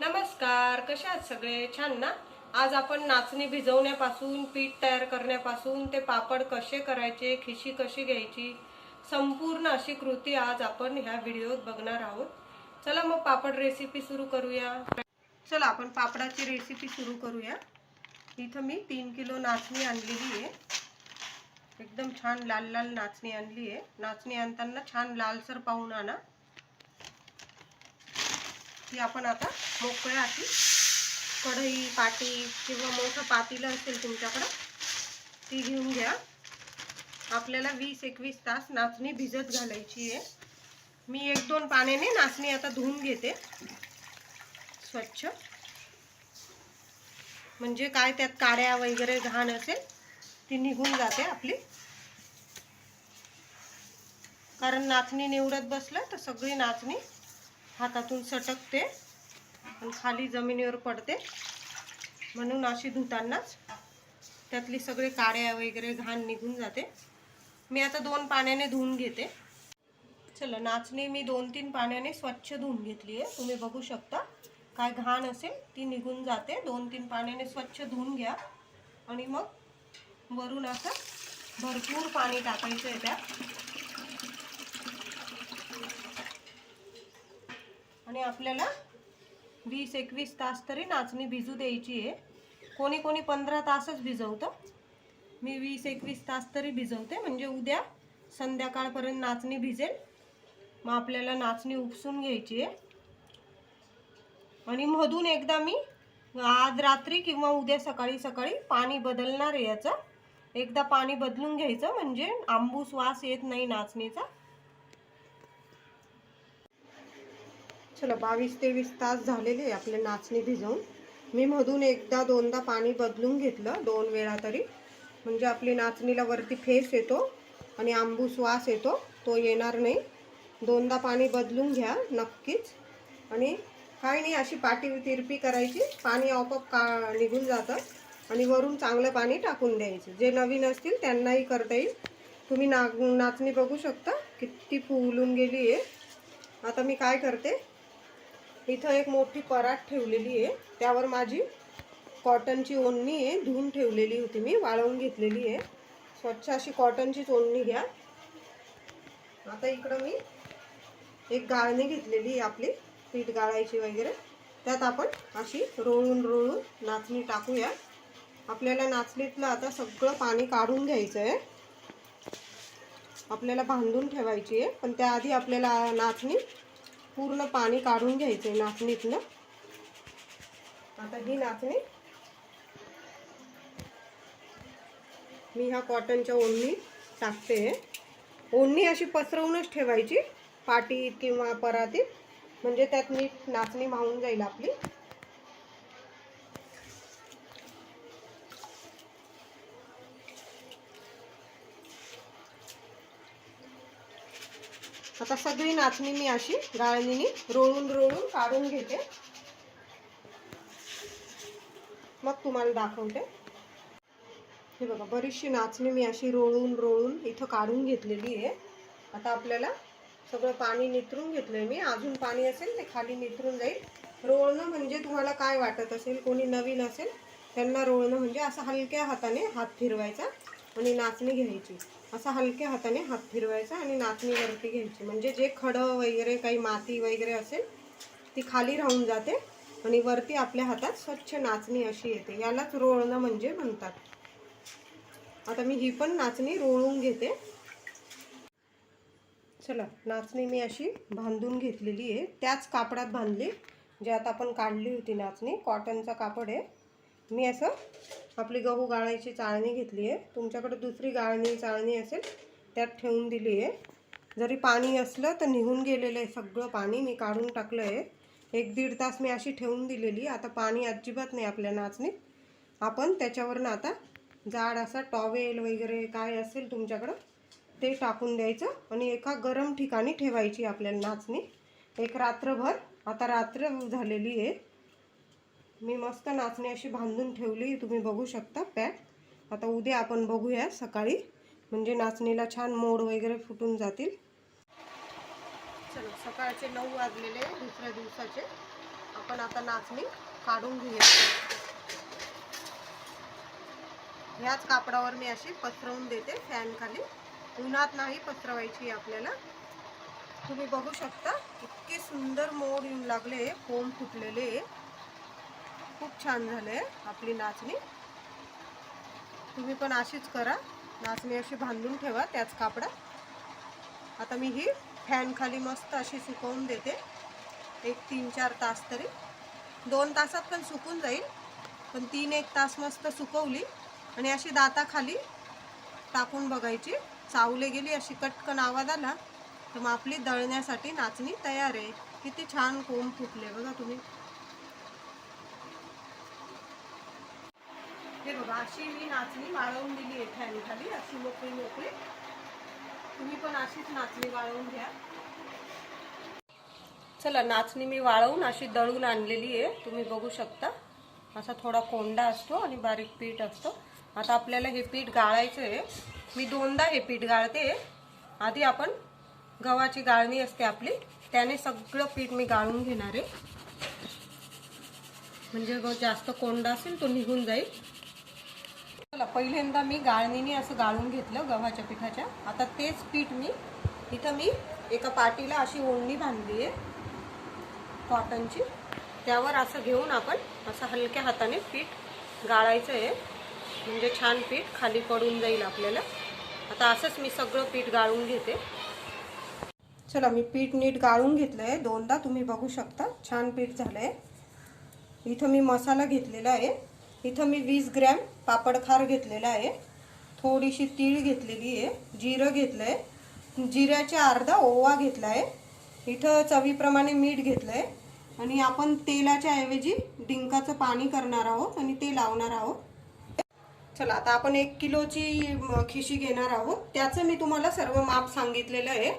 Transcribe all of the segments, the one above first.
नमस्कार कशा आहात सगळे? छान ना? आज आपण नाचणी भिजवण्यापासून पीठ तयार करण्यापासून ते पापड कसे करायचे खिशी कशी घ्यायची संपूर्ण अशी कृती आज आपण ह्या व्हिडिओत बघणार आहोत. चला मग पापड रेसिपी सुरू करूया. चला आपण पापडाची रेसिपी सुरू करूया. इथं मी तीन किलो नाचणी आणलेली आहे. एकदम छान लाल लाल नाचणी आणली आहे. नाचणी आणताना छान लालसर पाहून आणा. ती आपण आता मोकळ्या अशी कढई पाटी किंवा मोठं पातीलं असेल तुमच्याकडं ती घेऊन घ्या. आपल्याला वीस एकवीस तास नाचणी भिजत घालायची आहे. मी एक दोन पाण्याने नाचणी आता धुवून घेते. स्वच्छ. म्हणजे काय त्यात काड्या वगैरे घाण असेल ती निघून जाते आपली. कारण नाचणी निवडत बसलं तर सगळी नाचणी हातातून सटकते आणि खाली जमिनीवर पडते. म्हणून अशी धुतानाच त्यातली सगळे काड्या वगैरे घाण निघून जाते. मी आता दोन पाण्याने धुवून घेते. चला नाचणी मी दोन तीन पाण्याने स्वच्छ धुवून घेतली आहे. तुम्ही बघू शकता काय घाण असेल ती निघून जाते. दोन तीन पाण्याने स्वच्छ धुवून घ्या. आणि मग वरून असं भरपूर पाणी टाकायचं आहे त्यात. आणि आपल्याला वीस एकवीस तास तरी नाचणी भिजू द्यायची आहे. कोणी कोणी पंधरा तासच भिजवतं. मी वीस एकवीस तास तरी भिजवते. म्हणजे उद्या संध्याकाळपर्यंत नाचणी भिजेल. मग आपल्याला नाचणी उपसून घ्यायची आहे. आणि मधून एकदा मी आज रात्री किंवा उद्या सकाळी सकाळी पाणी बदलणार आहे याचं. एकदा पाणी बदलून घ्यायचं. म्हणजे आंबूस वास येत नाही नाचणीचा. चला बावीस तेवीस तास झालेले आहे आपले नाचणी भिजवून मी मधून एकदा दोनदा पाणी बदलून घेतलं दोन वेळा तरी. म्हणजे आपली नाचणीला वरती फेस येतो आणि आंबूस वास येतो तो येणार नाही. दोनदा पाणी बदलून घ्या नक्कीच. आणि काय नाही अशी पाटी तिरपी करायची. पाणी आपोआप का निघून जातं आणि वरून चांगलं पाणी टाकून द्यायचं. जे नवीन असतील त्यांनाही करता येईल. तुम्ही ना नाचणी बघू शकता. किती फुलून गेली आहे. आता मी काय करते? इथं एक मोठी परात ठेवलेली आहे. त्यावर माझी कॉटनची ओढणी आहे. धुवून ठेवलेली होती मी वाळवून घेतलेली आहे. स्वच्छ अशी कॉटनचीच ओढणी घ्या. आता इकडं मी एक गाळणी घेतलेली आहे आपली पीठ गाळायची वगैरे. त्यात आपण अशी रोळून रोळून नाचणी टाकूया. आपल्याला नाचणीतलं आता सगळं पाणी काढून घ्यायचं आहे आपल्याला बांधून ठेवायची आहे. पण त्याआधी आपल्याला नाचणी पूर्ण पाणी काढून घ्यायचं आहे नाचणीतनं. आता ही नाचणी. मी ह्या कॉटनच्या ओढणी टाकते. ओढणी अशी पसरवूनच ठेवायची पाटीत किंवा परातीत. म्हणजे त्यात नीट नाचणी मावून जाईल आपली. आता सगळी नाचणी मी अशी गाळणीने रोळून रोळून काढून घेते. मग तुम्हाला दाखवते. हे बघा बरीचशी नाचणी मी अशी रोळून रोळून इथं काढून घेतलेली आहे. आता आपल्याला सगळं पाणी नितरून घेतलंय मी. अजून पाणी असेल ते खाली नितरून जाईल. रोळणं म्हणजे तुम्हाला काय वाटत असेल कोणी नवीन असेल त्यांना रोळणं म्हणजे असं हलक्या हाताने हात फिरवायचा. आणि नाचणी घ्यायची. असा हलक्या हाताने हात फिरवायचा आणि नाचणी वरती घ्यायची. म्हणजे जे खडं वगैरे काही माती वगैरे असेल ती खाली राहून जाते आणि वरती आपल्या हातात स्वच्छ नाचणी अशी येते. यालाच रोळणं म्हणजे म्हणतात. आता मी ही पण नाचणी रोळून घेते. चला नाचणी मी अशी बांधून घेतलेली आहे. त्याच कापडात बांधली जे आता आपण काढली होती नाचणी. कॉटनचा कापड आहे. मी असं आपली गहू गाळायची चाळणी घेतली आहे. तुमच्याकडे दुसरी गाळणी चाळणी असेल त्यात ठेवून दिली आहे. जरी पाणी असलं तर निघून गेलेलं आहे सगळं पाणी मी काढून टाकलं आहे. एक दीड तास मी अशी ठेवून दिलेली आता पाणी अजिबात नाही आपल्या नाचणीत. आपण त्याच्यावरनं आता जाड असा टॉवेल वगैरे काय असेल तुमच्याकडं ते टाकून द्यायचं आणि एका गरम ठिकाणी ठेवायची आपल्याला नाचणी. एक रात्रभर आता रात्र झालेली आहे. मी मस्त नाचणी अशी बांधून ठेवली तुम्ही बघू शकता पॅक. आता उद्या आपण बघूया सकाळी म्हणजे नाचणीला छान मोड वगैरे फुटून जातील. चलो सकाळचे नऊ वाजलेले दुसऱ्या दिवसाचे. आपण आता नाचणी काढून घेऊया. ह्याच कापडावर मी अशी पसरवून देते फॅन खाली. उन्हात नाही पसरवायची आपल्याला. तुम्ही बघू शकता इतके सुंदर मोड येऊन लागले कोंब फुटलेले. खूप छान झाले आपली नाचणी. तुम्ही पण अशीच करा. नाचणी अशी बांधून ठेवा त्याच कापडात. आता मी ही फॅन खाली मस्त अशी सुकवून देते. एक तीन चार तास तरी. दोन तासात पण सुकून जाईल पण तीन एक तास मस्त सुकवली आणि अशी दाताखाली टाकून बघायची. चावले गेली अशी कटकन आवाज आला तर मग आपली दळण्यासाठी नाचणी तयार आहे. किती छान कोंब फुटले बघा तुम्ही. हे बघा अशी मी नाचणी वाळवून दिली आहे फॅन खाली अशी मोकळी मोकळी. तुम्ही पण अशीच नाचणी वाळवून घ्या. चला नाचणी मी वाळवून अशी दळून आणलेली आहे. तुम्ही बघू शकता. असा थोडा कोंडा असतो आणि बारीक पीठ असतो. आता आपल्याला हे पीठ गाळायचं आहे. मी दोनदा हे पीठ गाळते. आधी आपण गव्हाची गाळणी असते आपली त्याने सगळं पीठ मी गाळून घेणार आहे. म्हणजे जास्त कोंडा असेल तो निघून जाईल. चला पहिल्यांदा मी गाळणीने असं गाळून घेतलं गव्हाच्या पिठाच्या. आता तेच पीठ मी इथं मी एका पाटीला अशी ओढणी बांधली आहे कॉटनची त्यावर असं घेऊन आपण असं हलक्या हाताने पीठ गाळायचं आहे. म्हणजे छान पीठ खाली पडून जाईल आपल्याला. आता असंच मी सगळं पीठ गाळून घेते. चला मी पीठ नीट गाळून घेतलं आहे. दोनदा तुम्ही बघू शकता छान पीठ झालं आहे इथं मी मसाला घेतलेला आहे. इथं मी वीस ग्रॅम पापडखार घेतलेला आहे. थोडीशी तीळ घेतलेली आहे. जिरं घेतलं आहे जिऱ्याच्या अर्धा ओवा घेतला आहे इथं चवीप्रमाणे मीठ घेतलं आहे आणि आपण तेलाच्या ऐवजी डिंकाचं पाणी करणार आहोत आणि ते लावणार आहोत. चला आता आपण एक किलोची खिशी घेणार आहोत. त्याचं मी तुम्हाला सर्व माप सांगितलेलं आहे.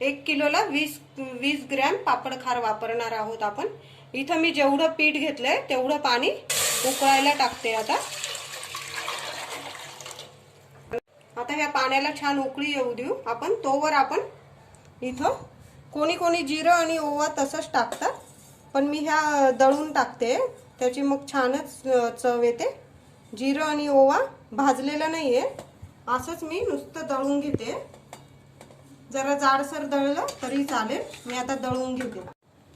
एक किलोला वीस वीस ग्रॅम पापड खार वापरणार आहोत आपण. इथं मी जेवढं पीठ घेतलंय तेवढं पाणी उकळायला टाकते आता. आता ह्या पाण्याला छान उकळी येऊ देऊ. आपण तोवर आपण इथं कोणी कोणी जिरं आणि ओवा तसंच टाकतात. पण मी ह्या दळून टाकते. त्याची मग छानच चव येते. जिरं आणि ओवा भाजलेला नाही आहे असंच मी नुसतं दळून घेते. जरा जाडसर दळलं तरी चालेल. मी आता दळून घेते.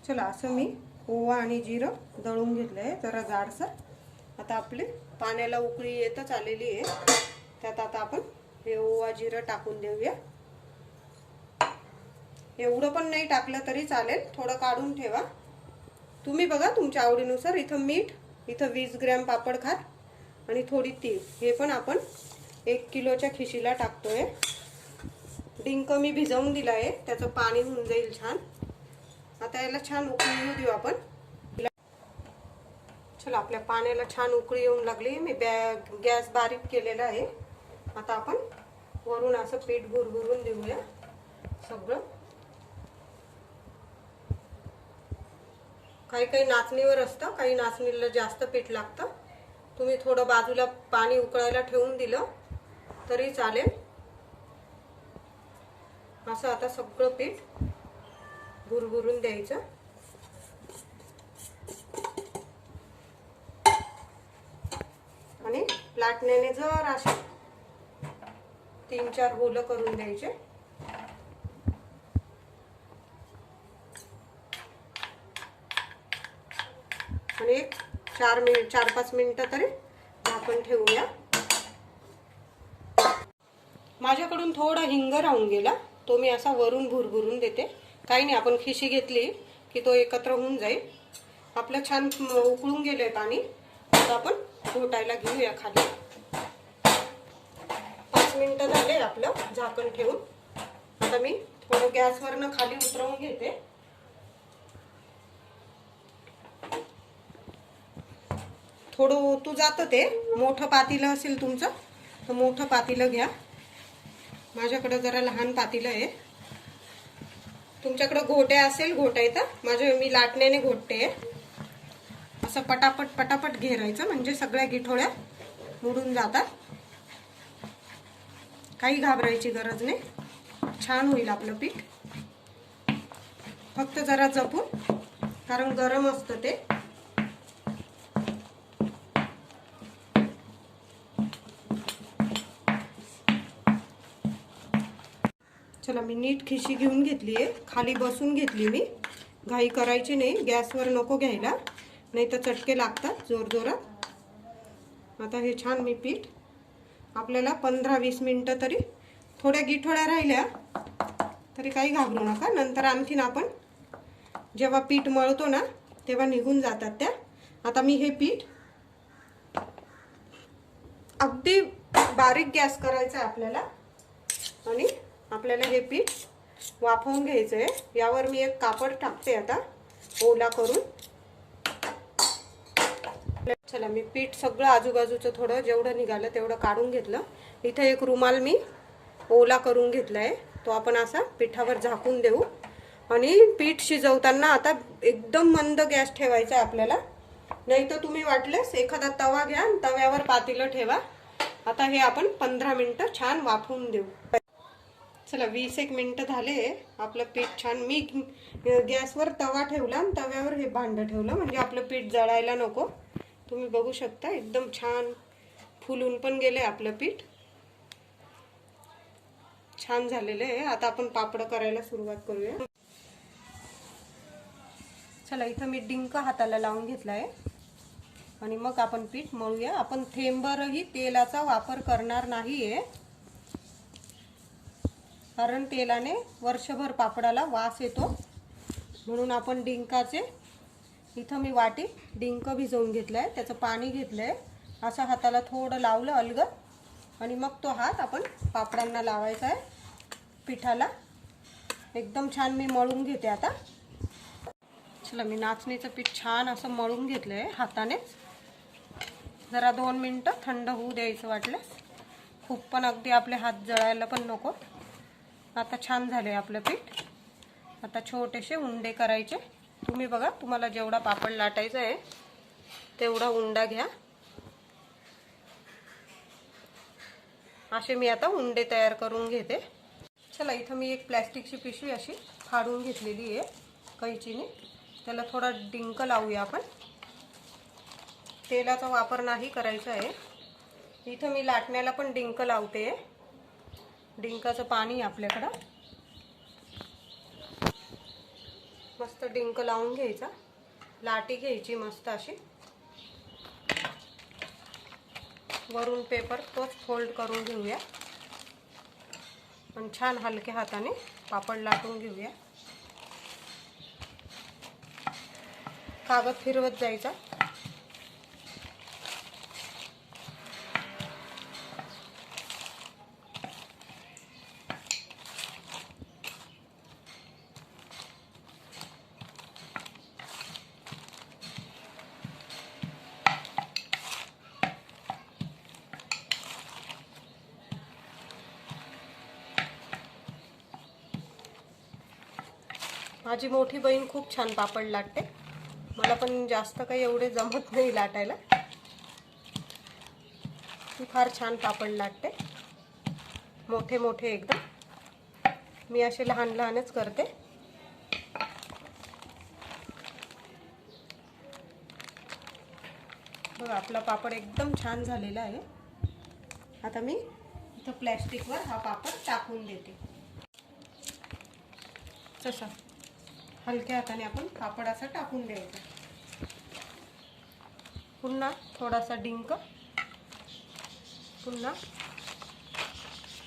चला असं मी ओवा आणि जिरं दळून घेतलं आहे जरा जाडसर. आता आपले पाण्याला उकळी येतच आलेली आहे. त्यात आता आपण हे ओवा जिरं टाकून देऊया. एवढं पण नाही टाकलं तरी चालेल. थोडं काढून ठेवा. तुम्ही बघा तुमच्या आवडीनुसार इथं मीठ इथं वीस ग्रॅम पापड खार आणि थोडी तीळ. हे पण आपण एक किलोच्या खिशीला टाकतोय. डिंक मी भिजवून दिला आहे त्याचं पाणी होऊन जाईल छान. आता याला छान उकळी देऊ आपण. चला आपल्या पाण्याला छान उकळी येऊन लागली. मी बॅ गॅस बारीक केलेला आहे. आता आपण वरून असं पीठ भुरभुरून देऊया. सगळं. काही काही नाचणीवर असतं काही नाचणीला जास्त पीठ लागतं. तुम्ही थोडं बाजूला पाणी उकळायला ठेवून दिलं तरी चालेल. असं आता सगळं पीठ भुरभुरून द्यायचं आणि लाटण्याने जर असे तीन चार गोलं करून द्यायचे. आणि एक चार मिनिट चार पाच मिनिटं तरी झाकण ठेवूया. माझ्याकडून थोडा हिंग राहून गेला. तो मी असा वरून भुरभुरून देते. काही नाही आपण खिशी घेतली की तो एकत्र होऊन जाईल. आपलं छान उकळून गेलंय पाणी. आता आपण घोटायला घेऊया खाली. पाच मिनिटं झाले आपलं झाकण ठेवून. आता मी थोडं गॅसवरनं खाली उतरवून घेते. थोडं तू जातं ते. मोठं पातीलं असेल तुमचं तर मोठं पातीलं घ्या. माझ्याकडं जरा लहान पातीलं आहे. तुमच्याकडं घोट्या असेल घोटा माझ्या मी लाटण्याने घोटते. असं पटापट पटापट घेरायचं. म्हणजे सगळ्या गिठोळ्या मुडून जातात. काही घाबरायची गरज नाही. छान होईल आपलं पीठ. फक्त जरा जपून कारण गरम असतं ते. चला मी नीट खिशी घेऊन घेतली आहे खाली बसून घेतली मी. घाई करायची नाही. गॅसवर नको घ्यायला. नाही तर चटके लागतात जोरजोरात आता हे छान मी पीठ. आपल्याला पंधरा वीस मिनटं तरी थोड्या गिठोळ्या राहिल्या तरी काही घाबरू नका. नंतर आणखीन आपण जेव्हा पीठ मळतो ना तेव्हा निघून जातात त्या. आता मी हे पीठ अगदी बारीक गॅस करायचा आहे आपल्याला आणि आपल्याला हे पीठ वाफवून घ्यायचं आहे यावर मी एक कापड टाकते आता ओला करून. चला मी पीठ सगळं आजूबाजूचं थोडं जेवढं निघालं तेवढं काढून घेतलं. इथं एक रुमाल मी ओला करून घेतला आहे तो आपण असा पिठावर झाकून देऊ. आणि पीठ शिजवताना आता एकदम मंद गॅस ठेवायचा आहे आपल्याला. नाही तर तुम्ही वाटल्यास एखादा तवा घ्या आणि तव्यावर पातेलं ठेवा. आता हे आपण पंधरा मिनटं छान वाफवून देऊ. चला वीस एक मिनटं झाले. आपलं पीठ छान मी गॅसवर तवा ठेवला आणि तव्यावर हे भांडं ठेवलं. म्हणजे आपलं पीठ जळायला नको. तुम्ही बघू शकता एकदम छान फुलून पण गेले आपलं पीठ. छान झालेलं आहे. आता आपण पापड करायला सुरुवात करूया. चला इथं मी डिंक हाताला लावून घेतला आहे आणि मग आपण पीठ मळूया. आपण थेंबरही तेलाचा वापर करणार नाही आहे कारण तेलाने वर्षभर पापडाला वास येतो. म्हणून आपण डिंकाचे इथं मी वाटी डिंक भिजवून घेतलं आहे त्याचं पाणी घेतलं आहे असं हाताला थोडं लावलं अलगद आणि मग तो हात आपण पापडांना लावायचा आहे. पिठाला. एकदम छान मी मळून घेते आता. चला मी नाचणीचं पीठ छान असं मळून घेतलं आहे हातानेच. जरा दोन मिनटं थंड होऊ द्यायचं वाटल्यास खूप पण अगदी आपले हात जळायला पण नको. आता छान झाले आपलं पीठ. आता छोटेसे उंडे करायचे. तुम्ही बघा तुम्हाला जेवढा पापड लाटायचा आहे तेवढा उंडा घ्या. असे मी आता उंडे तयार करून घेते. चला इथं मी एक प्लॅस्टिकची पिशवी अशी फाडून घेतलेली आहे कैचीने. त्याला थोडा डिंक लावूया आपण. तेलाचा वापर नाही करायचा आहे. इथं मी लाटण्याला पण डिंक लावते. डिंकाचं पाणी आपल्याकडं. मस्त डिंक लावून घ्यायचा. लाटी घ्यायची मस्त अशी. वरून पेपर तोच फोल्ड करून घेऊया. पण छान हलक्या हाताने पापड लाटून घेऊया. कागद फिरवत जायचा. माझी मोठी बहीण खूप छान पापड लाटते. मला पण जास्त काही एवढे जमत नाही लाटायला. ती फार छान पापड लाटते. मोठे मोठे एकदम. मी असे लहान लहानच करते. बघा आपला पापड एकदम छान झालेला आहे. आता मी इथं प्लॅस्टिकवर हा पापड टाकून देते. तसा हलक्या हाताने आपण कापड असा टाकून द्यायचा पुन्हा थोडासा डिंक पुन्हा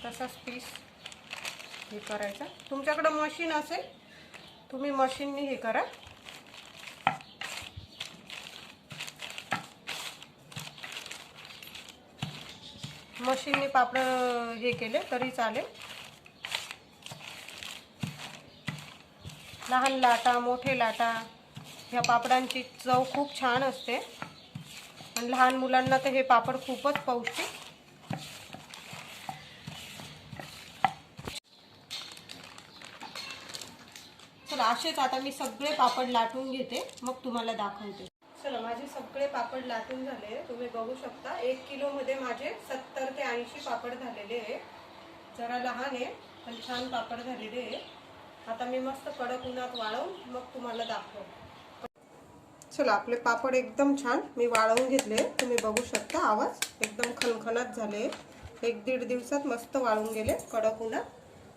तसाच पीस हे करायचा. तुमच्याकडं मशीन असेल तुम्ही मशीनने हे करा. मशीनने पापड हे केले तरी चालेल. लहान लाटा मोठे लाटा ह्या पापडांची चव खूप छान असते. आणि लहान मुलांना तर हे पापड खूपच पौष्टिक. चला असेच आता मी सगळे पापड लाटून घेते. मग तुम्हाला दाखवते. चला माझे सगळे पापड लाटून झाले. तुम्ही बघू शकता एक किलोमध्ये माझे सत्तर ते ऐंशी पापड झालेले आहे. जरा लहान आहे पण छान पापड झालेले आहे. आता मी मस्त कडक उन्हात वाळवून मग तुम्हाला दाखव. चला आपले पापड एकदम छान मी वाळवून घेतले. तुम्ही बघू शकता आवाज. एकदम खणखणात झाले. एक दीड दिवसात मस्त वाळून गेले कडक उन्हात.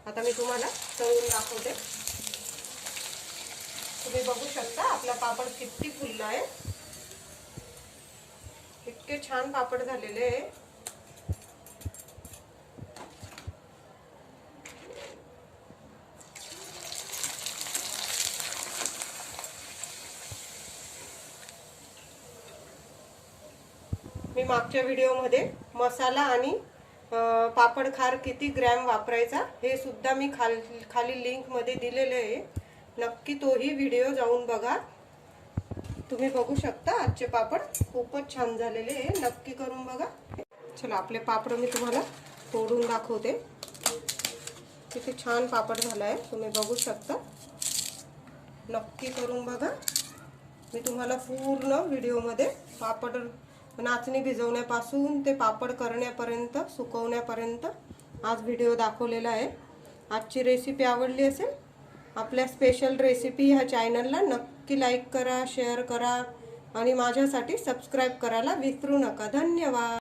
आता मी तुम्हाला तळून दाखवते. तुम्ही बघू शकता आपला पापड किती फुलला आहे इतके छान पापड झालेले. आहे मागच्या व्हिडिओमध्ये मसाला आणि पापड खार किती ग्रॅम वापरायचा हे सुद्धा मी खाल खाली लिंकमध्ये दिलेले आहे. नक्की तोही व्हिडिओ जाऊन बघा. तुम्ही बघू शकता आजचे पापड खूपच छान झालेले आहे. नक्की करून बघा. चला आपले पापड मी तुम्हाला तोडून दाखवते. किती छान पापड झाला आहे तुम्ही बघू शकता. नक्की करून बघा. मी तुम्हाला पूर्ण व्हिडिओमध्ये पापड नाचणी भिजवण्यापासून ते पापड करण्यापर्यंत सुकवण्यापर्यंत आज व्हिडिओ दाखवलेला आहे. आजची रेसिपी आवडली असेल? आपल्या स्पेशल रेसिपी ह्या चॅनलला नक्की लाईक करा शेअर करा आणि माझ्यासाठी सबस्क्राईब करायला विसरू नका. धन्यवाद.